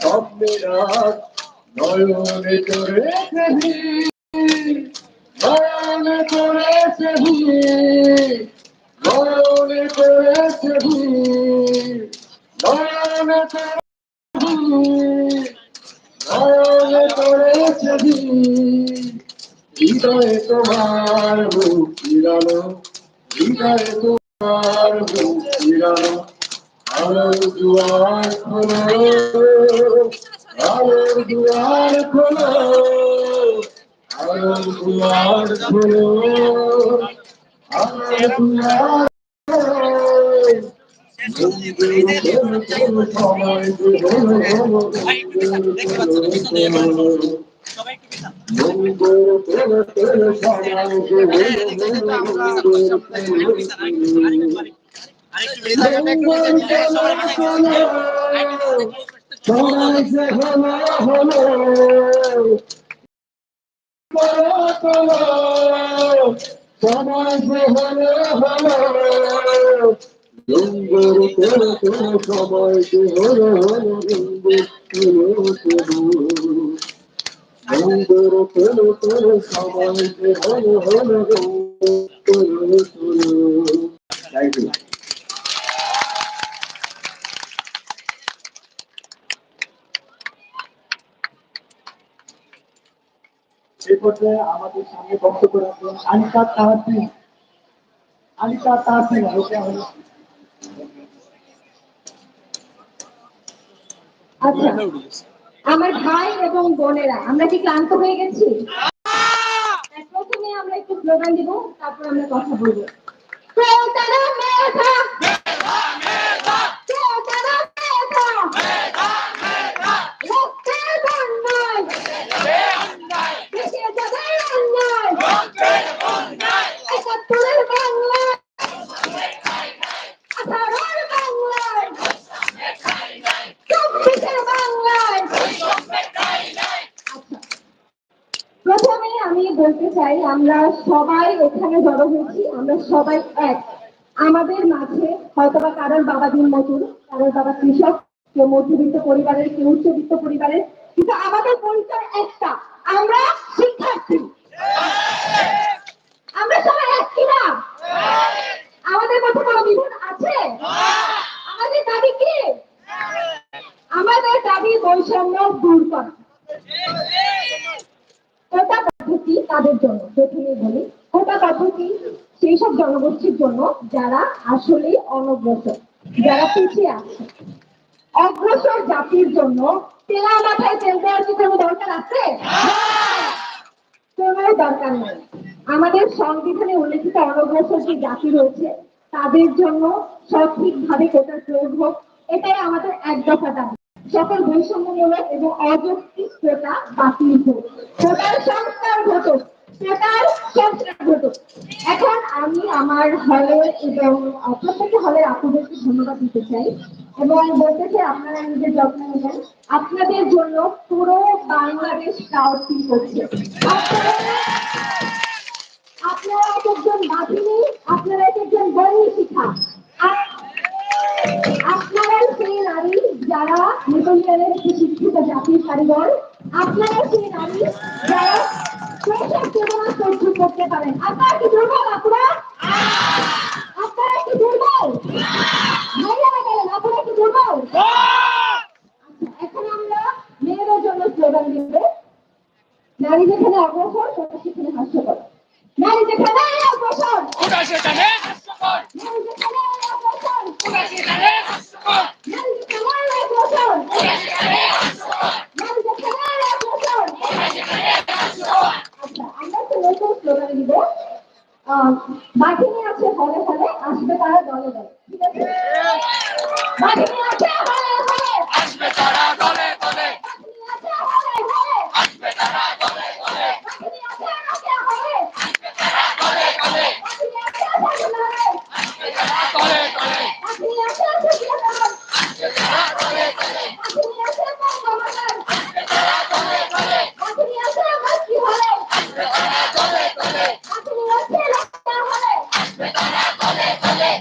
স্বপ্নের নয়নে ভিড়, নয়নে ভিড়, নয়নে ভিড়, নয়নে করেছে নয়নে ভিড়। হৃদয়ে তোমার মুখ ফিরানো হৃদয়ে তোমার মুখ ফিরানো আলোর দুয়ার খোলো আলোর দুয়ার খোলো আলোর দুয়ার খোলো আলোর দুয়ার খোলো সবাই একটু পিছান। আরেকটু পিছান। হ্যাঁ, সবাই পিছান। হলো হলো করে করে সবাইকে হলো হলো করে থ্যাংক ইউ এই পর্যায়ে আমাদের সামনে বক্তব্য রাখবেন আনিকা তাহাতি আনিকা তাহাতি ওকে হলো আচ্ছা আমার ভাই এবং বোনেরা, আমরা কি ক্লান্ত হয়ে গেছি? প্রথমে আমরা একটু স্লোগান দিব, তারপর আমরা কথা বলব। আমরা সবাই এখানে জড়ো হয়েছি, আমরা সবাই এক। আমাদের মাঝে হয়তোবা কারোর বাবা দিন মজুর, কারোর বাবা কৃষক, কেউ মধ্যবিত্ত পরিবারের, কেউ উচ্চবিত্ত পরিবারের। কিন্তু আমাদের পরিচয় একটা, আমরা শিক্ষার্থী। আমরা সবাই এক কিনা আমাদের মধ্যে কোনো বিভেদ আছে? আমাদের দাবি কি? আমাদের দাবি বৈষম্য দূর করা। তাদের জন্য প্রথমে বলি কোটা পদ্ধতি সেই সব জনগোষ্ঠীর জন্য যারা আসলে অনগ্রসর, যারা পিছিয়ে আছে। অগ্রসর জাতির জন্য তেলা মাথায় তেল দেওয়ার কি কোনো দরকার আছে? কোনো দরকার নেই। আমাদের সংবিধানে উল্লেখিত অনগ্রসর যে জাতি রয়েছে, তাদের জন্য সঠিকভাবে কোটার প্রয়োগ হোক, এটাই আমাদের এক দফা দাবি। সকল বৈষম্যমূলক এবং অযৌক্তিক কোটা বাতিল হোক। কোটার সংস্কার ঘটক। কোটার সংস্কার ঘটক। এখন আমি আমার হলে এবং প্রত্যেকটা হলে আপনাদেরকে ধন্যবাদ দিতে চাই এবং বলতে চাই আপনারা নিজের যত্ন নেবেন আপনাদের জন্য পুরো বাংলাদেশ কাউন্সিল করছে। জাতির কারিগর আপনারা সেই নারী যারা প্রসার চেতনা সহ্য করতে পারেন আপনারা কি দুর্বল আপনারা আপনারা কি দুর্বল ভাইয়ারা গেলেন আপনারা কি দুর্বল আচ্ছা, এখন আমরা মেয়েদের জন্য স্লোগান দিবে নারী যেখানে অগ্রসর সেটা সেখানে হাস্যকর নারী যেখানে অগ্রসর ওটা সেখানে হাস্যকর। নারী যেখানে অগ্রসর ওটা সেখানে হাস্যকর। নারী যেখানে অগ্রসর ওটা সেখানে হাস্যকর। নারী যেখানে অগ্রসর ওটা সেখানে হাস্যকর। আচ্ছা আমরা একটা নতুন স্লোগান দিব বাঘিনী আছে হলে হলে আসবে তারা দলে দলে। ঠিক আছে? বাঘিনী আছে হলে হলে। আসবে তারা দলে দলে বাঘিনী আছে হলে হলে আসবে তারা দলে দলে বাঘিনী আছে আছে হলে আসবে তারা দলে দলে বাঘিনী আছে আছে হলে আসবে তারা দলে দলে বাঘিনী আছে আছে বিয়াদব আসবে তারা দলে দলে বাঘিনী আছে বঙ্গমাতার আসবে তারা দলে দলে বাঘিনী আছে আমার কি হলে আসবে তারা দলে দলে বাঘিনী আছে রাস্তা হলে আসবে তারা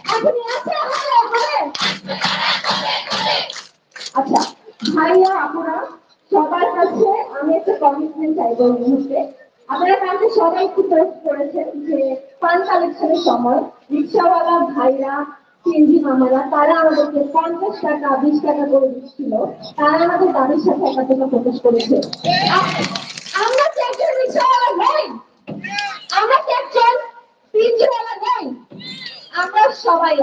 এখনই আছে হবে হবে আচ্ছা ভাইয়া আপুরা সবার কাছে আমি একটা কমিটমেন্ট চাইব এই মুহূর্তে। আপনারা কালকে সবাই একটু পোস্ট করেছেন যে ফান্ড কালেকশনের সময় রিক্সাওয়ালা ভাইরা, সিএনজি মামারা, তারা আমাদেরকে পঞ্চাশ টাকা, বিশ টাকা করে দিচ্ছিল। তারা আমাদের দাবির সাথে একাত্মতা প্রকাশ করেছে। আমরা কি একজন রিক্সাওয়ালা নই? আমরা কি একজন সিএনজিওয়ালা নই? আমরা সবাই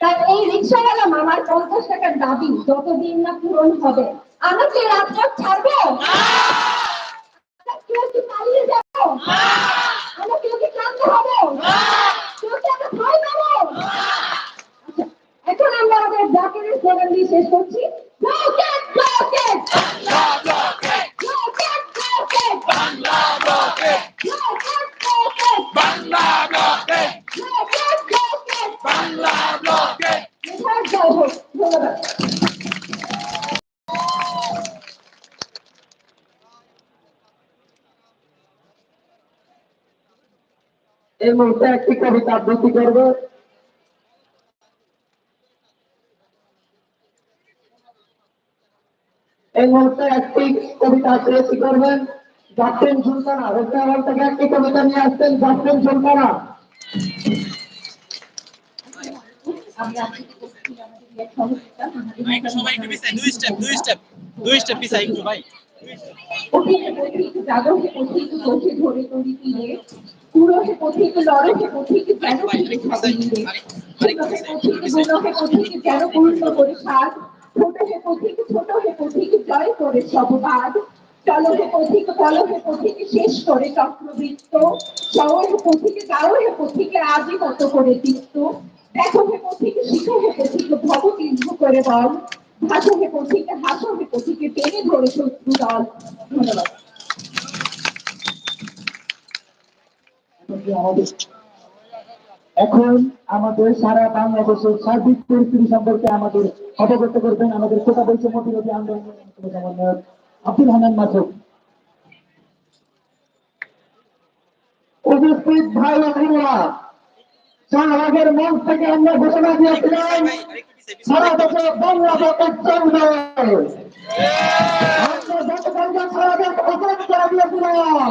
তাই এই রিক্সাওয়ালা মামার পঞ্চাশ টাকার দাবি যতদিন না পূরণ হবে আমরা কি রাজপথ ছাড়বো? কেউ কি পালিয়ে যাব কেউ কি ক্লান্ত হব কেউ আমরা ভয় পাবো এখন আমরা আমাদের জাকিরের শেষ করছি। এই মুহূর্তে একটি কবিতা আবৃত্তি করবে? এই মুহূর্তে একটি কবিতা আবৃত্তি করবেন জাফরিন সুলতানা রোজগার থেকে একটি কবিতা নিয়ে আসছেন জাফরিন সুলতানা ধরে পথিক গুণহে পথিক যেন পূর্ণ করে পথিক জয় করে সববাদ চলহে পথিক শেষ করে চক্রবৃত্ত। পথিক গাওহে পথিকে আজই কত করে তিক্ত। দেখো হে পথিক শিখো হে পথিক ভব তীর্থ করে বল হাসো হে পথিকে হাসো হে পথিকে টেনে ধরে শত্রু দল। ধন্যবাদ এখন কি এখন আমাদের সারা বাংলাদেশের সার্বিক পরিস্থিতি সম্পর্কে আমাদের অবগত করবেন, আমাদের কোটা বিরোধী আন্দোলনের সমন্বয়ক আব্দুল হান্নান মাসুদ। উপস্থিত ভাই বোনেরা শাহবাগের মঞ্চ থেকে আমরা ঘোষণা দিয়েছিলাম, সারা দেশে বাংলাদেশ চলবে আমরা গতকালকে সারা দেশ করে দিয়েছিলাম।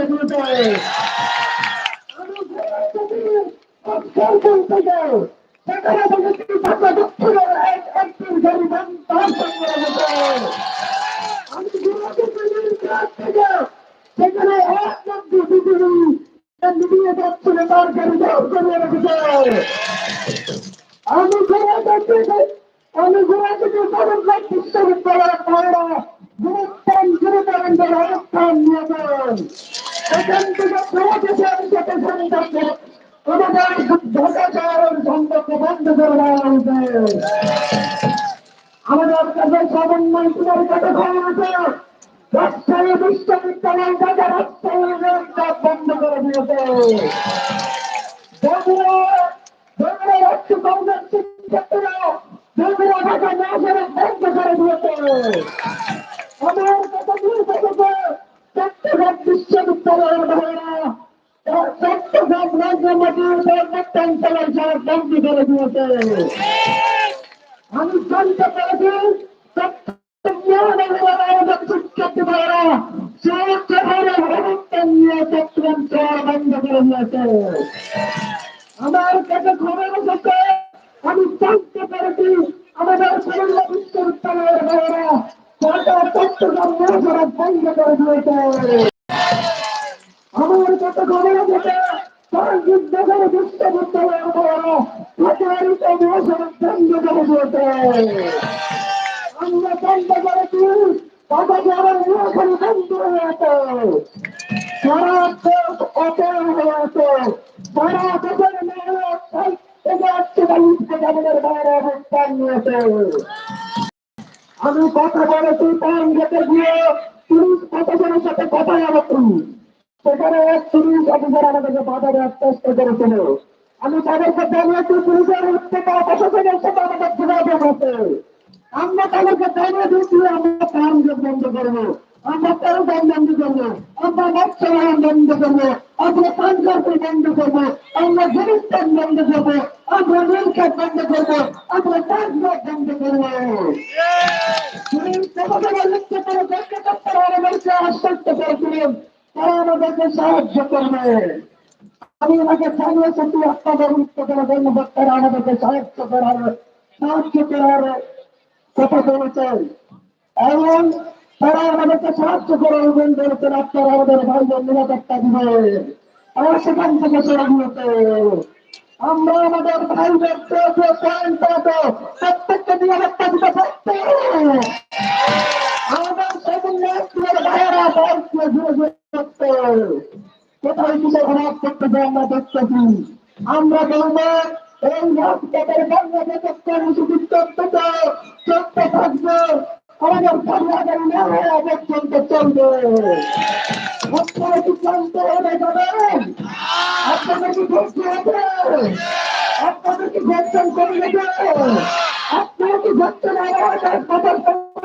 এক করে রেখেছে আমি ঘুরে গেছি আমি ঘুরে গেছি সদরঘাট বিশ্ববিদ্যালয়ের ভাইরা গুরুত্তম গুরুতরেন্দ্রের অবস্থান নিয়েছেন এখান থেকে সমাজে সেটা সম্পর্কে আমাদের ঢাকা শহরের সম্পর্কে বন্ধ করে দেওয়া হয়েছে আমাদের কাছে সমন্বয় তোমার কাছে খবর আছে। রাজশাহী বিশ্ববিদ্যালয় থেকে রাজশাহী রেলপথ বন্ধ করে দিয়েছে। বগুড়া বগুড়া একটু কংগ্রেস শিক্ষার্থীরা বগুড়া ঢাকা বন্ধ করে দিয়েছে। আমি জানতে পেরেছি আমার কাছে খবর এসেছে, আমি জানতে পেরেছি, আমাদের খুলনা বিশ্ববিদ্যালয়ের ভাইরা ঢাকা চট্টগ্রাম মহাসড়ক বন্ধ করে দিয়েছে। আমার কাছে খবর এসেছে সরঞ্জিত নগর বিশ্ববিদ্যালয়ের ভাইরা প্রচারিত মহাসড়ক বন্ধ করে দিয়েছে। আমরা আমার মহাসড়ক বন্ধ হয়ে আছে সারা দেশ অচল হয়ে আছে সারা দেশের আমাদের বাইরে অবস্থান নিয়েছে আমি কথা বলেছি টাইম গেটে গিয়ে পুলিশ প্রশাসনের সাথে কথা বলেছি সেখানে এক পুলিশ অফিসার আমাদেরকে বাধা দেওয়ার চেষ্টা করেছিল আমি তাদেরকে পুলিশের উত্তেকা প্রশাসনের সাথে আমাদের যোগাযোগ আছে আমরা তাদেরকে জানিয়ে দিচ্ছি আমরা গেট বন্ধ করব আমরা তেরোটাই বন্ধ করব আমরা মৎস্যবাহন বন্ধ করব আমরা পাঞ্জাবি বন্ধ করব আমরা গুলিস্তান বন্ধ করব তারা সাহায্য করবে আমি ওনাকে জানিয়েছি তুই আপনাদের উত্তর ধন্যবাদ তারা আমাদেরকে সাহায্য করার সাহায্য করার কথা বলেছেন এবং তারা আমাদেরকে সাহায্য করে এবং বলেছেন আপনারা আমাদের ভাইদের নিরাপত্তা দিবেন আর সেখান থেকে সরে গিয়েছে। আমরা আমাদের ভাইদের প্রত্যেককে নিরাপত্তা দিতে থাকতে আমাদের সেদিন ভাইয়েরা দায়িত্ব ঘুরে ঘুরে কোথায় দিকে ঘোরাত করতেছে আমরা দেখতেছি। আমরা বলব এই রাজপথের বাংলাকে তখন উপযুক্ত থেকে চলতে থাকবে। আমাদের বাংলাদেশ চলবে। আপনারা কি ক্লান্ত হয়ে করে দেবে আপনারা কি ধর্ষণ আবার কথা করবেন